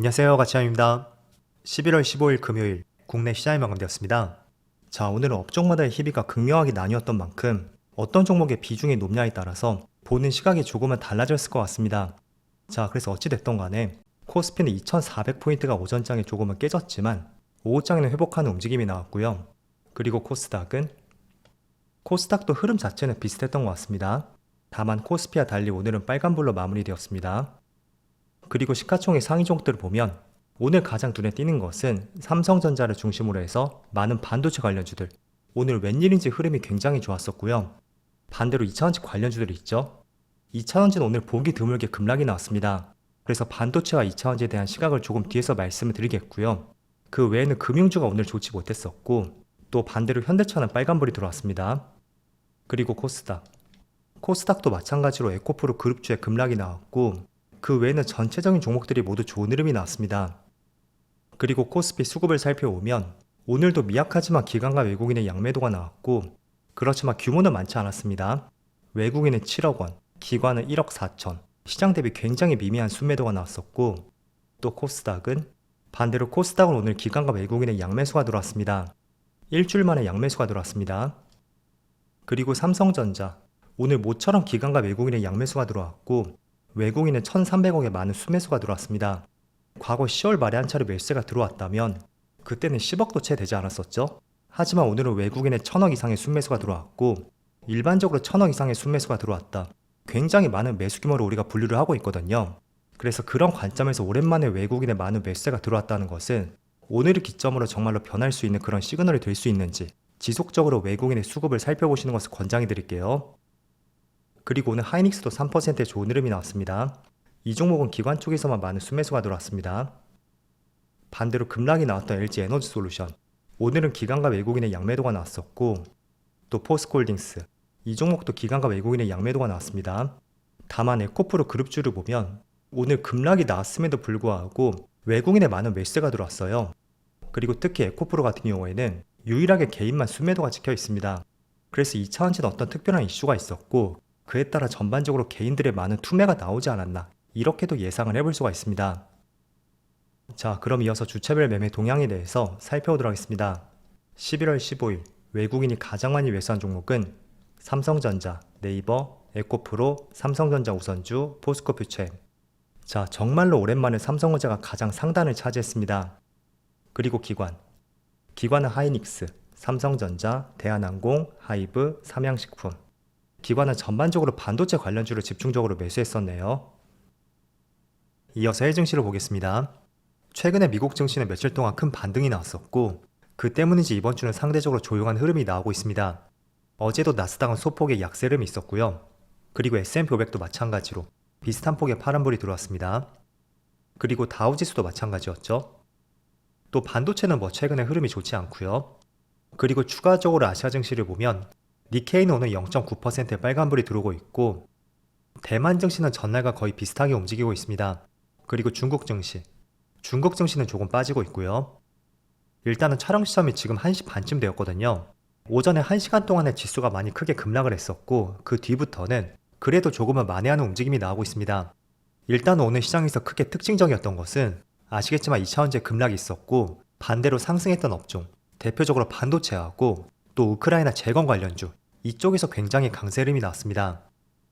안녕하세요. 가치함입니다. 11월 15일 금요일 국내 시장이 마감되었습니다. 자, 오늘은 업종마다의 희비가 극명하게 나뉘었던 만큼 어떤 종목의 비중이 높냐에 따라서 보는 시각이 조금은 달라졌을 것 같습니다. 자, 그래서 어찌됐던 간에 코스피는 2400포인트가 오전장에 조금은 깨졌지만 오후장에는 회복하는 움직임이 나왔고요. 그리고 코스닥은 코스닥도 흐름 자체는 비슷했던 것 같습니다. 다만 코스피와 달리 오늘은 빨간불로 마무리되었습니다. 그리고 시가총액 상위 종목들을 보면 오늘 가장 눈에 띄는 것은 삼성전자를 중심으로 해서 많은 반도체 관련주들 오늘 웬일인지 흐름이 굉장히 좋았었고요. 반대로 2차원지 관련주들이 있죠. 2차원지는 오늘 보기 드물게 급락이 나왔습니다. 그래서 반도체와 2차원지에 대한 시각을 조금 뒤에서 말씀을 드리겠고요. 그 외에는 금융주가 오늘 좋지 못했었고 또 반대로 현대차는 빨간불이 들어왔습니다. 그리고 코스닥. 코스닥도 마찬가지로 에코프로 그룹주의 급락이 나왔고 그 외에는 전체적인 종목들이 모두 좋은 흐름이 나왔습니다. 그리고 코스피 수급을 살펴보면 오늘도 미약하지만 기관과 외국인의 양매도가 나왔고 그렇지만 규모는 많지 않았습니다. 외국인은 7억 원, 기관은 1억 4천, 시장 대비 굉장히 미미한 순매도가 나왔었고 또 코스닥은 반대로 코스닥은 오늘 기관과 외국인의 양매수가 들어왔습니다. 일주일 만에 양매수가 들어왔습니다. 그리고 삼성전자 오늘 모처럼 기관과 외국인의 양매수가 들어왔고 외국인은 1,300억의 많은 수매수가 들어왔습니다. 과거 10월 말에 한 차례 매수세가 들어왔다면 그때는 10억도 채 되지 않았었죠. 하지만 오늘은 외국인의 1,000억 이상의 순매수가 들어왔고 일반적으로 1,000억 이상의 순매수가 들어왔다. 굉장히 많은 매수 규모로 우리가 분류를 하고 있거든요. 그래서 그런 관점에서 오랜만에 외국인의 많은 매수세가 들어왔다는 것은 오늘을 기점으로 정말로 변할 수 있는 그런 시그널이 될 수 있는지 지속적으로 외국인의 수급을 살펴보시는 것을 권장해 드릴게요. 그리고 오늘 하이닉스도 3%의 좋은 흐름이 나왔습니다. 이 종목은 기관 쪽에서만 많은 순매수가 들어왔습니다. 반대로 급락이 나왔던 LG 에너지 솔루션. 오늘은 기관과 외국인의 양매도가 나왔었고 또 포스콜딩스. 이 종목도 기관과 외국인의 양매도가 나왔습니다. 다만 에코프로 그룹주를 보면 오늘 급락이 나왔음에도 불구하고 외국인의 많은 매수세가 들어왔어요. 그리고 특히 에코프로 같은 경우에는 유일하게 개인만 순매도가 찍혀 있습니다. 그래서 2차원지는 어떤 특별한 이슈가 있었고 그에 따라 전반적으로 개인들의 많은 투매가 나오지 않았나 이렇게도 예상을 해볼 수가 있습니다. 자 그럼 이어서 주체별 매매 동향에 대해서 살펴보도록 하겠습니다. 11월 15일 외국인이 가장 많이 매수한 종목은 삼성전자, 네이버, 에코프로, 삼성전자 우선주, 포스코 퓨처엠 자 정말로 오랜만에 삼성전자가 가장 상단을 차지했습니다. 그리고 기관 기관은 하이닉스, 삼성전자, 대한항공, 하이브, 삼양식품 기관은 전반적으로 반도체 관련주를 집중적으로 매수했었네요. 이어서 해외 증시를 보겠습니다. 최근에 미국 증시는 며칠 동안 큰 반등이 나왔었고 그 때문인지 이번 주는 상대적으로 조용한 흐름이 나오고 있습니다. 어제도 나스닥은 소폭의 약세 흐름이 있었고요. 그리고 S&P 500도 마찬가지로 비슷한 폭의 파란불이 들어왔습니다. 그리고 다우지수도 마찬가지였죠. 또 반도체는 뭐 최근에 흐름이 좋지 않고요. 그리고 추가적으로 아시아 증시를 보면 니케이는 오늘 0.9%의 빨간불이 들어오고 있고 대만 증시는 전날과 거의 비슷하게 움직이고 있습니다. 그리고 중국 증시. 중국 증시는 조금 빠지고 있고요. 일단은 촬영 시점이 지금 1시 반쯤 되었거든요. 오전에 1시간 동안의 지수가 많이 크게 급락을 했었고 그 뒤부터는 그래도 조금은 만회하는 움직임이 나오고 있습니다. 일단 오늘 시장에서 크게 특징적이었던 것은 아시겠지만 2차원제 급락이 있었고 반대로 상승했던 업종 대표적으로 반도체하고 또 우크라이나 재건 관련주 이쪽에서 굉장히 강세 흐름이 나왔습니다.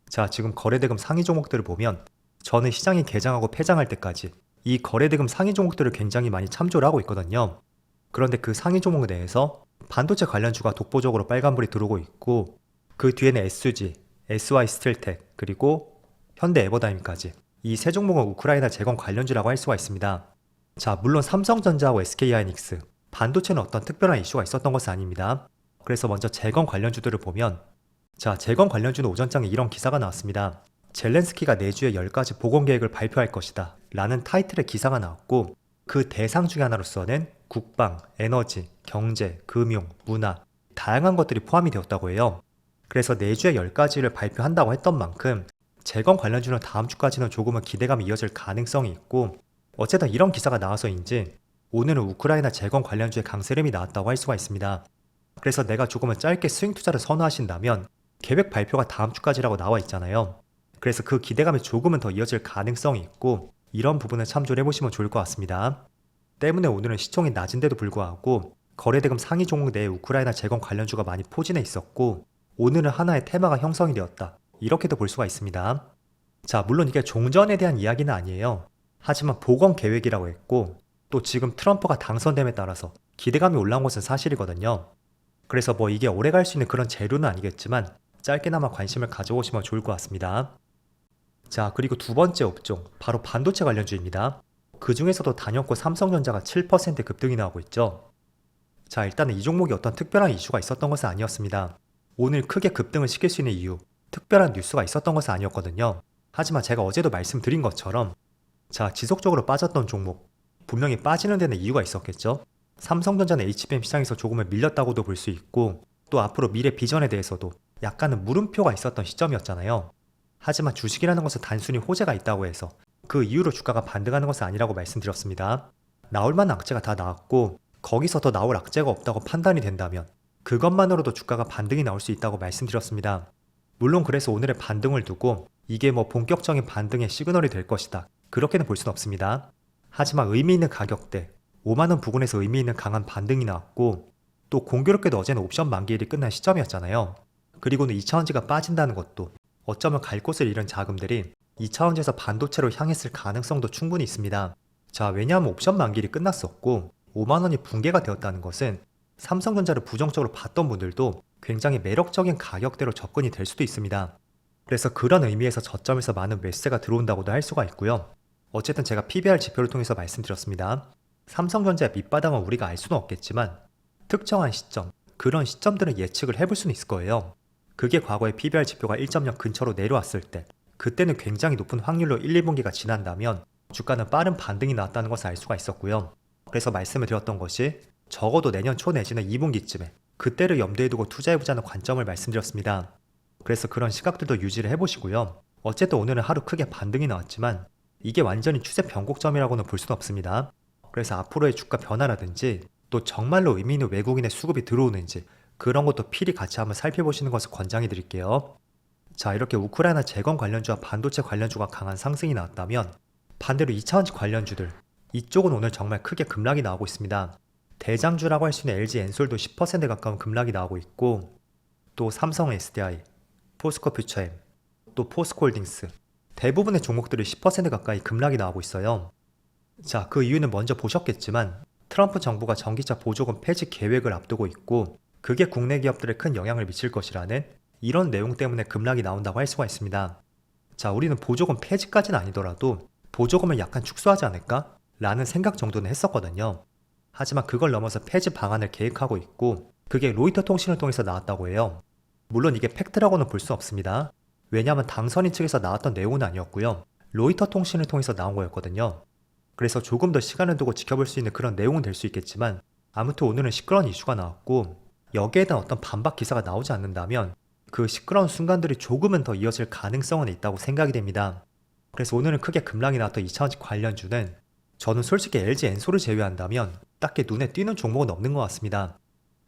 자 지금 거래대금 상위 종목들을 보면 저는 시장이 개장하고 폐장할 때까지 이 거래대금 상위 종목들을 굉장히 많이 참조를 하고 있거든요. 그런데 그 상위 종목 내에서 반도체 관련주가 독보적으로 빨간불이 들어오고 있고 그 뒤에는 SG, SY 스틸텍 그리고 현대 에버다임까지 이 세 종목은 우크라이나 재건 관련주라고 할 수가 있습니다. 자 물론 삼성전자하고 SK하이닉스 반도체는 어떤 특별한 이슈가 있었던 것은 아닙니다. 그래서 먼저 재건 관련주들을 보면 자 재건 관련주는 오전장에 이런 기사가 나왔습니다. 젤렌스키가 내주에 10가지 보건 계획을 발표할 것이다 라는 타이틀의 기사가 나왔고 그 대상 중에 하나로서는 국방, 에너지, 경제, 금융, 문화 다양한 것들이 포함이 되었다고 해요. 그래서 내주에 10가지를 발표한다고 했던 만큼 재건 관련주는 다음 주까지는 조금은 기대감이 이어질 가능성이 있고 어쨌든 이런 기사가 나와서인지 오늘은 우크라이나 재건 관련주의 강세름이 나왔다고 할 수가 있습니다. 그래서 내가 조금은 짧게 스윙 투자를 선호하신다면 계획 발표가 다음 주까지라고 나와 있잖아요. 그래서 그 기대감이 조금은 더 이어질 가능성이 있고 이런 부분을 참조를 해보시면 좋을 것 같습니다. 때문에 오늘은 시총이 낮은데도 불구하고 거래대금 상위 종목 내에 우크라이나 재건 관련주가 많이 포진해 있었고 오늘은 하나의 테마가 형성이 되었다. 이렇게도 볼 수가 있습니다. 자, 물론 이게 종전에 대한 이야기는 아니에요. 하지만 보건 계획이라고 했고 또 지금 트럼프가 당선됨에 따라서 기대감이 올라온 것은 사실이거든요. 그래서 뭐 이게 오래 갈 수 있는 그런 재료는 아니겠지만 짧게나마 관심을 가져오시면 좋을 것 같습니다. 자, 그리고 두 번째 업종, 바로 반도체 관련주입니다. 그 중에서도 단연코 삼성전자가 7% 급등이 나오고 있죠. 자, 일단은 이 종목이 어떤 특별한 이슈가 있었던 것은 아니었습니다. 오늘 크게 급등을 시킬 수 있는 이유, 특별한 뉴스가 있었던 것은 아니었거든요. 하지만 제가 어제도 말씀드린 것처럼, 자, 지속적으로 빠졌던 종목, 분명히 빠지는 데는 이유가 있었겠죠. 삼성전자는 HBM 시장에서 조금은 밀렸다고도 볼 수 있고, 또 앞으로 미래 비전에 대해서도 약간은 물음표가 있었던 시점이었잖아요. 하지만 주식이라는 것은 단순히 호재가 있다고 해서 그 이후로 주가가 반등하는 것은 아니라고 말씀드렸습니다. 나올 만한 악재가 다 나왔고 거기서 더 나올 악재가 없다고 판단이 된다면 그것만으로도 주가가 반등이 나올 수 있다고 말씀드렸습니다. 물론 그래서 오늘의 반등을 두고 이게 뭐 본격적인 반등의 시그널이 될 것이다. 그렇게는 볼 수는 없습니다. 하지만 의미 있는 가격대 5만원 부근에서 의미 있는 강한 반등이 나왔고 또 공교롭게도 어제는 옵션 만기일이 끝난 시점이었잖아요. 그리고는 2차원지가 빠진다는 것도 어쩌면 갈 곳을 잃은 자금들이 2차원지에서 반도체로 향했을 가능성도 충분히 있습니다. 자, 왜냐하면 옵션 만기일이 끝났었고 5만원이 붕괴가 되었다는 것은 삼성전자를 부정적으로 봤던 분들도 굉장히 매력적인 가격대로 접근이 될 수도 있습니다. 그래서 그런 의미에서 저점에서 많은 매수세가 들어온다고도 할 수가 있고요. 어쨌든 제가 PBR 지표를 통해서 말씀드렸습니다. 삼성전자의 밑바닥은 우리가 알 수는 없겠지만 특정한 시점, 그런 시점들은 예측을 해볼 수는 있을 거예요. 그게 과거에 PBR 지표가 1.0 근처로 내려왔을 때 그때는 굉장히 높은 확률로 1, 2분기가 지난다면 주가는 빠른 반등이 나왔다는 것을 알 수가 있었고요. 그래서 말씀을 드렸던 것이 적어도 내년 초 내지는 2분기쯤에 그때를 염두에 두고 투자해보자는 관점을 말씀드렸습니다. 그래서 그런 시각들도 유지를 해보시고요. 어쨌든 오늘은 하루 크게 반등이 나왔지만 이게 완전히 추세 변곡점이라고는 볼 수는 없습니다. 그래서 앞으로의 주가 변화라든지 또 정말로 의미 있는 외국인의 수급이 들어오는지 그런 것도 필히 같이 한번 살펴보시는 것을 권장해 드릴게요. 자, 이렇게 우크라이나 재건 관련주와 반도체 관련주가 강한 상승이 나왔다면 반대로 2차원지 관련주들 이쪽은 오늘 정말 크게 급락이 나오고 있습니다. 대장주라고 할 수 있는 LG 엔솔도 10% 가까운 급락이 나오고 있고 또 삼성 SDI, 포스코 퓨처엠, 또 포스코홀딩스 대부분의 종목들이 10% 가까이 급락이 나오고 있어요. 자, 그 이유는 먼저 보셨겠지만 트럼프 정부가 전기차 보조금 폐지 계획을 앞두고 있고 그게 국내 기업들에 큰 영향을 미칠 것이라는 이런 내용 때문에 급락이 나온다고 할 수가 있습니다. 자, 우리는 보조금 폐지까지는 아니더라도 보조금을 약간 축소하지 않을까? 라는 생각 정도는 했었거든요. 하지만 그걸 넘어서 폐지 방안을 계획하고 있고 그게 로이터 통신을 통해서 나왔다고 해요. 물론 이게 팩트라고는 볼 수 없습니다. 왜냐하면 당선인 측에서 나왔던 내용은 아니었고요. 로이터 통신을 통해서 나온 거였거든요. 그래서 조금 더 시간을 두고 지켜볼 수 있는 그런 내용은 될 수 있겠지만 아무튼 오늘은 시끄러운 이슈가 나왔고 여기에 대한 어떤 반박 기사가 나오지 않는다면 그 시끄러운 순간들이 조금은 더 이어질 가능성은 있다고 생각이 됩니다. 그래서 오늘은 크게 급락이 나왔던 2차원지 관련주는 저는 솔직히 LG 엔소를 제외한다면 딱히 눈에 띄는 종목은 없는 것 같습니다.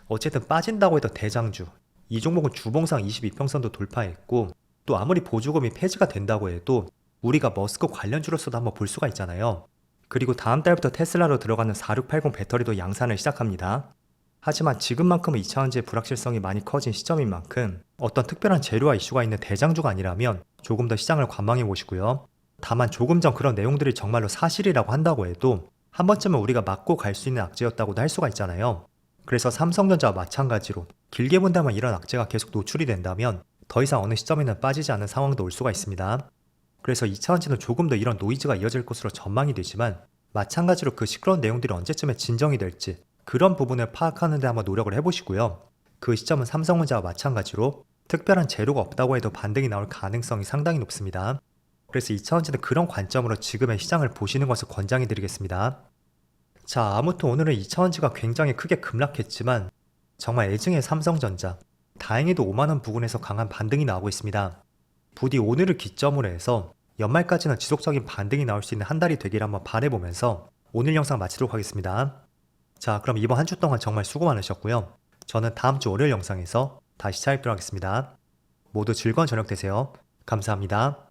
어쨌든 빠진다고 해도 대장주, 이 종목은 주봉상 22평선도 돌파했고 또 아무리 보조금이 폐지가 된다고 해도 우리가 머스크 관련주로서도 한번 볼 수가 있잖아요. 그리고 다음 달부터 테슬라로 들어가는 4680 배터리도 양산을 시작합니다. 하지만 지금만큼은 2차원지의 불확실성이 많이 커진 시점인 만큼 어떤 특별한 재료와 이슈가 있는 대장주가 아니라면 조금 더 시장을 관망해 보시고요. 다만 조금 전 그런 내용들이 정말로 사실이라고 한다고 해도 한 번쯤은 우리가 맞고 갈 수 있는 악재였다고도 할 수가 있잖아요. 그래서 삼성전자와 마찬가지로 길게 본다면 이런 악재가 계속 노출이 된다면 더 이상 어느 시점에는 빠지지 않는 상황도 올 수가 있습니다. 그래서 2차원지는 조금 더 이런 노이즈가 이어질 것으로 전망이 되지만 마찬가지로 그 시끄러운 내용들이 언제쯤에 진정이 될지 그런 부분을 파악하는 데 한번 노력을 해보시고요. 그 시점은 삼성전자와 마찬가지로 특별한 재료가 없다고 해도 반등이 나올 가능성이 상당히 높습니다. 그래서 2차원지는 그런 관점으로 지금의 시장을 보시는 것을 권장해 드리겠습니다. 자, 아무튼 오늘은 2차원지가 굉장히 크게 급락했지만 정말 애증의 삼성전자 다행히도 5만원 부근에서 강한 반등이 나오고 있습니다. 부디 오늘을 기점으로 해서 연말까지는 지속적인 반등이 나올 수 있는 한 달이 되기를 한번 바라보면서 오늘 영상 마치도록 하겠습니다. 자, 그럼 이번 한 주 동안 정말 수고 많으셨고요. 저는 다음 주 월요일 영상에서 다시 찾아뵙도록 하겠습니다. 모두 즐거운 저녁 되세요. 감사합니다.